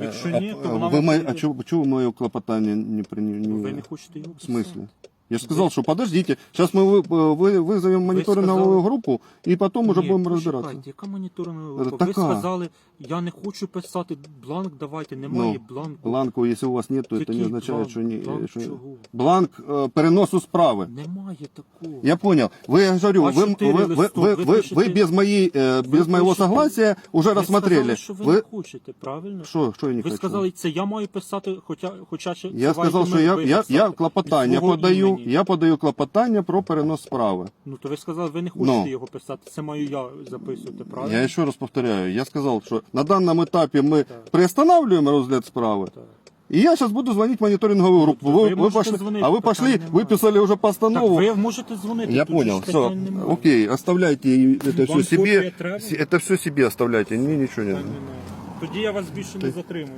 Якщо ні, то вона ви вам моє, прийде. а чому, чому моє клопотання не прийняли? Ви не хочете його В писати. Я же сказал, что подождите, сейчас мы вы, вы, вызовем мониторинговую сказали- группу и потом уже Ні, будем почекайте, разбираться. Яка моніторингова Е, група? Ви така. сказали, я не хочу писати бланк, давайте, немає Ну, бланку. Бланку, если у вас нет, то это Який не означает, бланк? что не... Бланк что- чого? Бланк э, переносу справи. Немає такого. Я понял. Вы, я же говорю, А вы, четыре вы, вы, листок, вы, вы вы, пишете- вы без, моей, э, без Ви моего пишете- согласия уже Ви рассмотрели. сказали, що ви, Вы, не хочете, правильно? что, что я не ви хочу? сказали, це я маю писати, хоча, хоча ще Я давайте сказал, что ми я, я, виписати я від клопотання свого подаю, імені. я подаю клопотання про перенос справи. Ну то ви сказали, ви не хочете Ну. його писати, це маю я записувати, правильно? Я еще раз повторяю, я сказал, что на данном этапе мы приостанавливаем розгляд справи. Так. И я сейчас буду звонить в мониторинговую группу. вы Вы, вы можете пошли, звонить, а вы питань пошли, немає. выписали уже Так постанову. ви можете дзвонити. Я тут понял, ж все. питань немає. Окей, оставляйте это Вам все копія себе. треба? Это все себе оставляйте, мне ничего не Питань надо. немає. Тоді я вас більше не затримую.